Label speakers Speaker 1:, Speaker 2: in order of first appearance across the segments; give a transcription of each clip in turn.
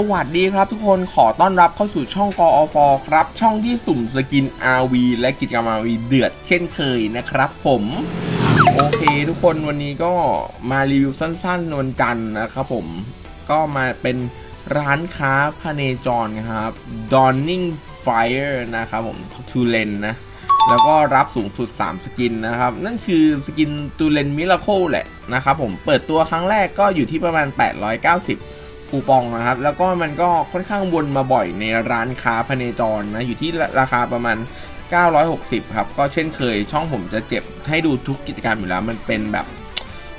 Speaker 1: สวัสดีครับทุกคนขอต้อนรับเข้าสู่ช่องกอฟครับ ช่องที่สุ่มสกิน RV และกิจกรรม RV เดือดเช่นเคยนะครับผมโอเคทุกคนวันนี้ก็มารีวิวสั้นๆวันจันทร์นะครับผมก็มาเป็นร้านค้าพาเนจรครับ Dawning Fire นะครับผม To l e n นะ แล้วก็รับสูงสุด 3 สกินนะครับ นั่นคือสกินตูเลนมิราโคแหละนะครับผมเปิดตัวครั้งแรกก็อยู่ที่ประมาณ 890 คูปองนะครับ แล้วก็มันก็ค่อนข้างวนมาบ่อยในร้านค้าพเนจรนะ อยู่ที่ราคาประมาณ 960 ครับ ก็เช่นเคยช่องผมจะเจ็บให้ดูทุกกิจกรรมอยู่แล้ว มันเป็นแบบ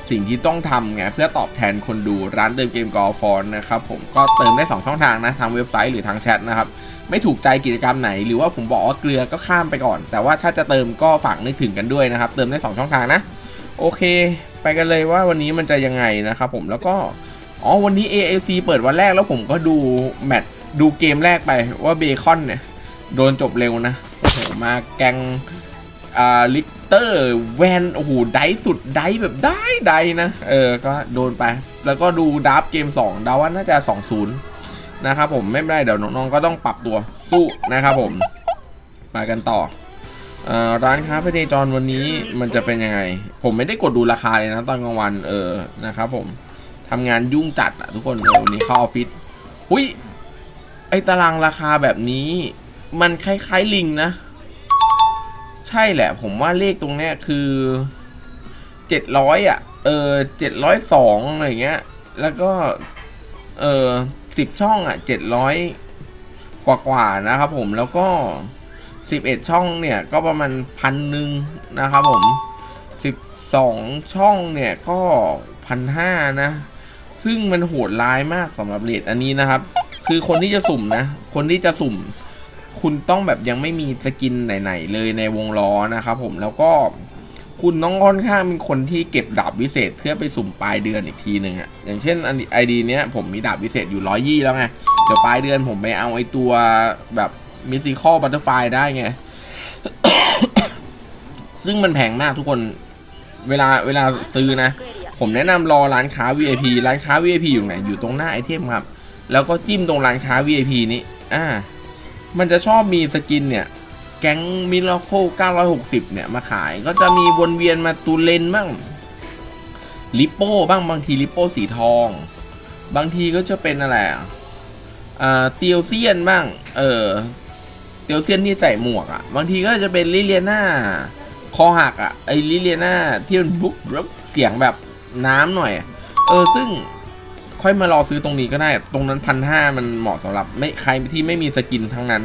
Speaker 1: สิ่งที่ต้องทำไงเพื่อตอบแทนคนดูร้านเติมเกมกอล์ฟอนนะครับผมก็เติมได้ 2 ช่องทางนะทางเว็บไซต์หรือทางแชทนะครับไม่ถูกใจกิจกรรมไหน หรือว่าผมบอกว่าเกลือก็ข้ามไปก่อน แต่ว่าถ้าจะเติมก็ฝากนึกถึงกันด้วยนะครับ เติมได้ 2 ช่องทางนะ โอเค ไปกันเลยว่าวันนี้มันจะยังไงนะครับผมแล้วก็ อ๋อวันนี้ AAC เปิดวันแรกแล้วผมก็ดูแมตช์ดูเกมแรกไปว่าเบคอนเนี่ย โดนจบเร็วนะโอ้โหมาแกงอ่าลิกเตอร์แวนโอ้โหไดสุดไดแบบได้ไดนะ เออ ก็โดนไป แล้วก็ดูดับเกม 2ดาว่าน่าจะ 2-0 นะครับผมไม่เป็นไรเดี๋ยวน้องๆก็ต้องปรับตัวสู้นะครับผม มากันต่อเอ่อร้านค้าพเนจรวันนี้มันจะเป็นยังไง ผมไม่ได้กดดูราคาเลยนะตอนกลางวันเออนะครับผม ทำงานยุ่งจัดอะทุกคนเออวันนี้เข้าออฟฟิศอุ้ยไอตารางราคาแบบนี้ มันคล้ายๆลิงนะ ใช่แหละ ผมว่าเลขตรงเนี้ยคือเจ็ดร้อยอะ เออเจ็ดร้อยสองอะไรเงี้ย แล้วก็ เออสิบช่องอะเจ็ดร้อยกว่าๆนะครับผมแล้วก็สิบเอ็ดช่องเนี่ย ก็ประมาณพันหนึ่งนะครับผมสิบสองช่องเนี่ยก็พันห้านะ ซึ่งมันโหดร้ายมากสำหรับเลทอันนี้นะครับ คือคนที่จะสุ่มนะ คนที่จะสุ่ม คุณต้องแบบยังไม่มีสกินไหนๆเลยในวงล้อนะครับผมแล้วก็คุณต้องค่อนข้างเป็นคนที่เก็บดาบวิเศษเพื่อไปสุ่มปลายเดือนอีกทีหนึ่งอะอย่างเช่นอันไอดีเนี้ยผมมีดาบวิเศษอยู่ร้อยยี่แล้วไงเดี๋ยวปลายเดือนผมไปเอาไอตัวแบบมิซิคอลบัตเตอร์ไฟได้ไง ซึ่งมันแพงมากทุกคน เวลาเวลาซื้อนะ ผมแนะนำรอร้านค้า VIP ร้านค้า VIP อยู่ไหนอยู่ตรงหน้าไอเทมครับ แล้วก็จิ้มตรงร้านค้า VIP นี้อ่ามันจะชอบมีสกินเนี่ย แก๊งมิราโค960 เนี่ยมาขายก็จะมีวนเวียนมาตูเลนบ้างลิปโป้บ้างบางทีลิปโป้สีทอง บางทีก็จะเป็นอะไรอะอ่าเตียวเซียนบ้าง เออเตียวเซียนที่ใส่หมวกอะ บางทีก็จะเป็นลิเลียนาคอหักอะไอลิเลียนาที่มันบุ๊บเสียงแบบ น้ำหน่อย เออซึ่งค่อยมารอซื้อตรงนี้ก็ได้ ตรงนั้นพันห้ามันเหมาะสำหรับไม่ใครที่ไม่มีสกินทั้งนั้น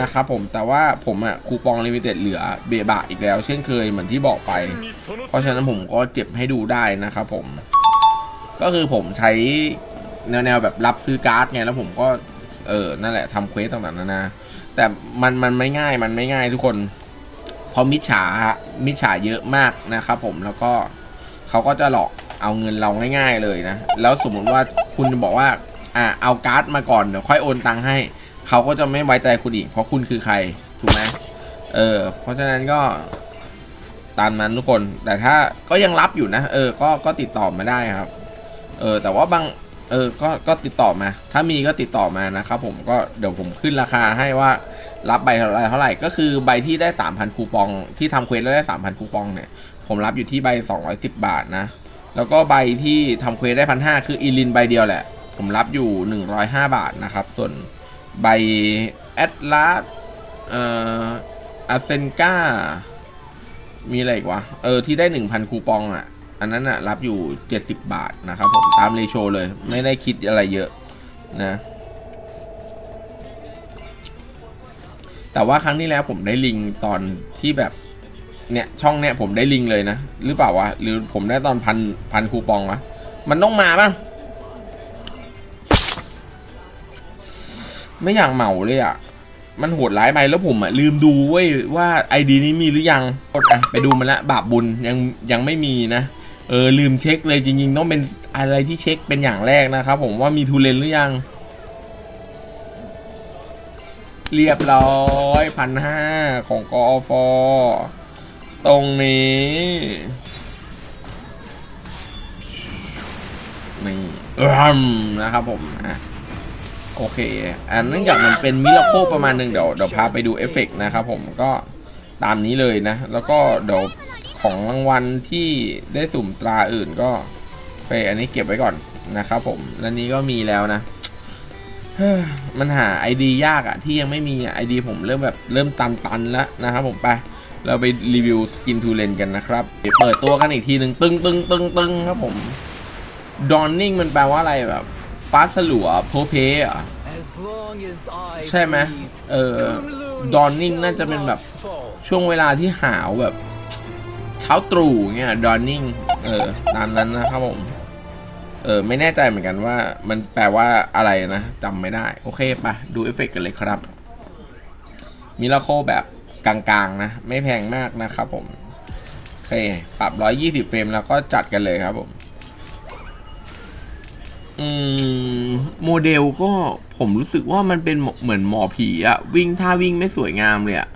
Speaker 1: นะครับผมแต่ว่าผมอะคูปองลิมิเต็ดเหลือเบบะอีกแล้ว เช่นเคยเหมือนที่บอกไป เพราะฉะนั้นผมก็เจ็บให้ดูได้นะครับผม ก็คือผมใช้แนวๆแบบรับซื้อการ์ดไงแล้วผมก็เออนั่นแหละทำเควสต่างๆนานาแต่มันมันไม่ง่ายมันไม่ง่ายทุกคนเพราะมิจฉาฮะมิจฉาเยอะมากนะครับผมแล้วก็ เขาก็จะหลอกเอาเงินเราง่าย ๆเลยนะ แล้วสมมติว่าคุณบอกว่าอ่าเอาการ์ดมาก่อนเดี๋ยวค่อยโอนตังค์ให้ เขาก็จะไม่ไว้ใจคุณอีก เพราะคุณคือใครถูกไหมเออ เพราะฉะนั้นก็ตามนั้นทุกคน แต่ถ้าก็ยังรับอยู่นะ เออ ก็ก็ติดต่อมาได้ครับ เออ แต่ว่าบาง เออ ก็ก็ติดต่อมา ถ้ามีก็ติดต่อมานะครับผมก็เดี๋ยวผมขึ้นราคาให้ว่า รับใบเท่าไหร่เท่าไหร่ก็คือใบที่ได้ 3,000 คูปอง ที่ทำเควสแล้วได้ 3,000 คูปองเนี่ย ผมรับอยู่ที่ใบ 210 บาทนะ แล้วก็ใบที่ทำเควสได้พันห้าคืออีลินใบเดียวแหละ ผมรับอยู่ 105 บาทนะครับ ส่วนใบแอตลาสเอ่ออาเซนกามีอะไรอีกวะ เออ ที่ได้ 1,000 คูปองอะ อันนั้นอะรับอยู่ 70 บาทนะครับผมตามเรโชเลย ไม่ได้คิดอะไรเยอะนะ แต่ว่าครั้งที่แล้วผมได้ลิงตอนที่แบบเนี่ยช่องเนี่ยผมได้ลิงเลยนะ หรือเปล่าวะ หรือผมได้ตอนพันพันคูปองวะ มันต้องมาบ้างไม่อยากเหมาเลยอะ มันโหดร้ายไปแล้วผมอะลืมดูเว้ยว่าไอดีนี้มีหรือยังกดอะไปดูมันละบาปบุญยังยังไม่มีนะ เออลืมเช็คเลยจริงๆ ต้องเป็นอะไรที่เช็คเป็นอย่างแรกนะครับผมว่ามีทูเลนหรือยัง เรียบร้อยพันห้าของกอฟตรงนี้ นี่อืมนะครับผมอะโอเคอันเนื่องจากมันเป็นมิราโคประมาณหนึ่งเดี๋ยวเดี๋ยวพาไปดูเอฟเฟกต์นะครับผมก็ตามนี้เลยนะ แล้วก็เดี๋ยวของรางวัลที่ได้สุ่มตราอื่นก็ไปอันนี้เก็บไว้ก่อนนะครับผม และนี้ก็มีแล้วนะ มันหา ID ยากอะที่ยังไม่มีไอดีผมเริ่มแบบเริ่มตันๆแล้วนะครับผมไป เราไปรีวิวสกินทูเลนกันนะครับ เปิดตัวกันอีกทีหนึ่งตึงตึงตึงตึงครับผมดอนนิ่งมันแปลว่าอะไรแบบฟ้าสลัวโพเพอะใช่ไหมเออดอนนิ่งน่าจะเป็นแบบช่วงเวลาที่หาวแบบ เช้าตรู่เงี้ยดอนนิ่งเออตามนั้นนะครับผม เออไม่แน่ใจเหมือนกันว่า มันแปลว่าอะไรนะจำไม่ได้ โอเคปะดูเอฟเฟกต์กันเลยครับมิราโคแบบกลางๆนะ ไม่แพงมากนะครับผม โอเค ปรับ 120 เฟรมแล้วก็จัดกันเลยครับผม อืม โมเดลก็ผมรู้สึกว่ามันเป็นเหมือนหมอผีอะวิ่งท่าวิ่งไม่สวยงามเลยอะ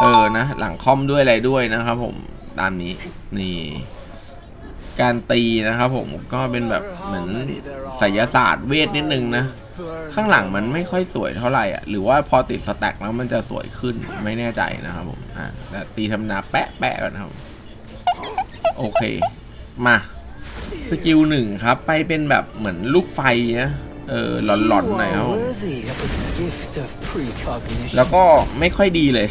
Speaker 1: เออนะ หลังคอมด้วยอะไรด้วยนะครับผม ตามนี้ นี่ การตีนะครับผมก็เป็นแบบเหมือนไสยศาสตร์เวทนิดนึงนะ ข้างหลังมันไม่ค่อยสวยเท่าไหร่อะหรือว่าพอติดสแต็กแล้วมันจะสวยขึ้นไม่แน่ใจนะครับผมอ่าแต่ตีธรรมดาแปะแปะกันครับ โอเค มาสกิลหนึ่งครับ ไปเป็นแบบเหมือนลูกไฟนะเออหลอนๆหน่อยครับแล้วก็ไม่ค่อยดีเลย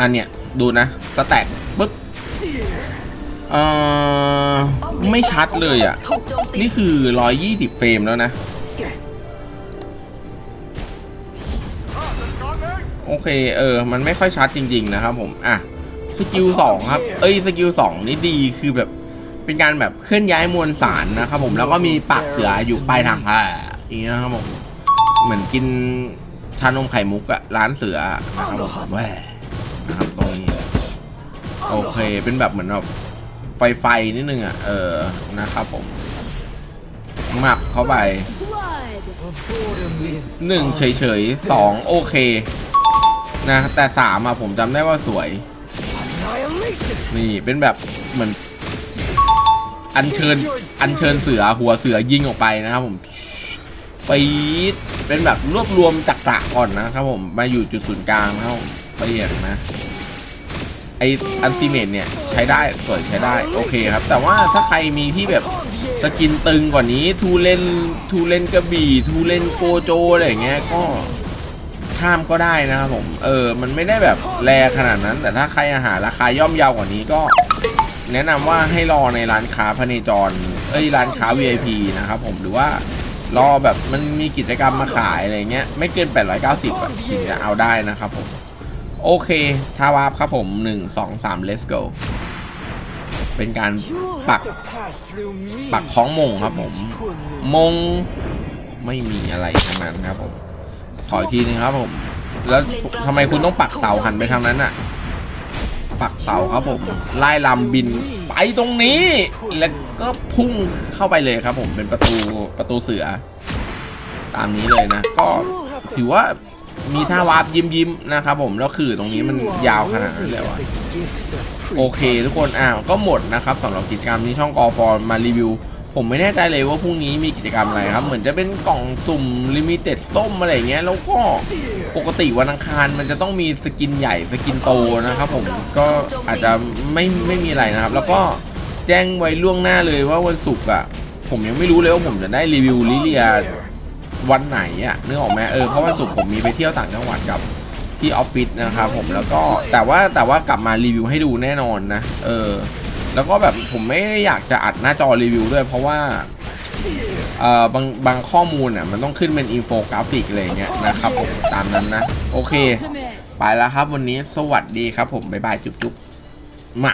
Speaker 1: อันเนี้ยดูนะสแต็กปึ๊บ เออไม่ชัดเลยอะ นี่คือ 120 เฟรมแล้วนะ โอเค เออ มันไม่ค่อยชัดจริง ๆ นะครับผมอะสกิลสองครับ เอ้ยสกิลสองนี่ดีคือแบบเป็นการแบบเคลื่อนย้ายมวลสารนะครับผมแล้วก็มีปากเสืออยู่ปลายทางผ้าอย่างนี้นะครับผมเหมือนกินชานมไข่มุกอะร้านเสือนะครับผมแหวนะครับตรงนี้โอเคเป็นแบบเหมือนแบบ ไฟไฟนิดนึงอะ เออ นะครับผมหมับเข้าไปหนึ่งเฉยๆสองโอเค นะ แต่สามอะผมจำได้ว่าสวย นี่เป็นแบบเหมือน อัญเชิญ อัญเชิญเสือหัวเสือยิงออกไปนะครับผมปี๊ดเป็นแบบรวบรวมจักระก่อนนะครับผม มาอยู่จุดศูนย์กลางนะครับเปลี่ยนนะ ออันติเมตเนี่ยใช้ได้สวยใช้ได้โอเคครับ แต่ว่าถ้าใครมีที่แบบสกินตึงกว่านี้ทูเลนทูเลนกระบี่ทูเลนโกโจอะไรอย่างเงี้ยก็ข้ามก็ได้นะครับผม เออ มันไม่ได้แบบแรขนาดนั้น แต่ถ้าใครอาหารราคาย่อมเยาวกว่านี้ก็ แนะนำว่าให้รอในร้านค้าพเนจร เอ้ยร้านค้า VIP นะครับผมหรือว่ารอแบบมันมีกิจกรรมมาขายอะไรเงี้ยไม่เกิน 890อะถึงจะเอาได้นะครับผม โอเคทาวาร์ปครับผม 1 2 3 let's go เป็นการปัก ปักของมงครับผม มงไม่มีอะไรทั้งนั้นครับผม ขออีกทีนึงครับผม แล้วทำไมคุณต้องปักเสาหันไปทางนั้นอะปักเสาครับผมไล่ลำบินไปตรงนี้ แล้วก็พุ่งเข้าไปเลยครับผมเป็นประตูประตูเสือ ตามนี้เลยนะ ก็ถือว่า มีท่าวาร์ปยิ้มยิ้มนะครับผมแล้วคือตรงนี้มันยาวขนาดนั้นเลยวะโอเค ทุกคนอ่าวก็หมดนะครับสำหรับกิจกรรมนี้ช่องกอฟอร์มารีวิว ผมไม่แน่ใจเลยว่าพรุ่งนี้มีกิจกรรมอะไรครับ เหมือนจะเป็นกล่องสุ่มลิมิเต็ดส้มอะไรเงี้ยแล้วก็ปกติวันอังคารมันจะต้องมีสกินใหญ่สกินโตนะครับผมก็อาจจะไม่ไม่มีอะไรนะครับ แล้วก็แจ้งไว้ล่วงหน้าเลยว่าวันศุกร์อะผมยังไม่รู้เลยว่าผมจะได้รีวิวลิเลีย วันไหนอะนึกออกไหมเออเพราะวันศุกร์ผมมีไปเที่ยวต่างจังหวัดกับที่ออฟฟิศนะครับผมแล้วก็แต่ว่าแต่ว่ากลับมารีวิวให้ดูแน่นอนนะ เออ แล้วก็แบบผมไม่อยากจะอัดหน้าจอรีวิวด้วย เพราะว่าเอ่อบางบางข้อมูลอะมันต้องขึ้นเป็นอินโฟกราฟิกอะไรเงี้ยนะครับผมตามนั้นนะ โอเค ไปแล้วครับวันนี้สวัสดีครับผม บ๊ายบายจุ๊บๆมา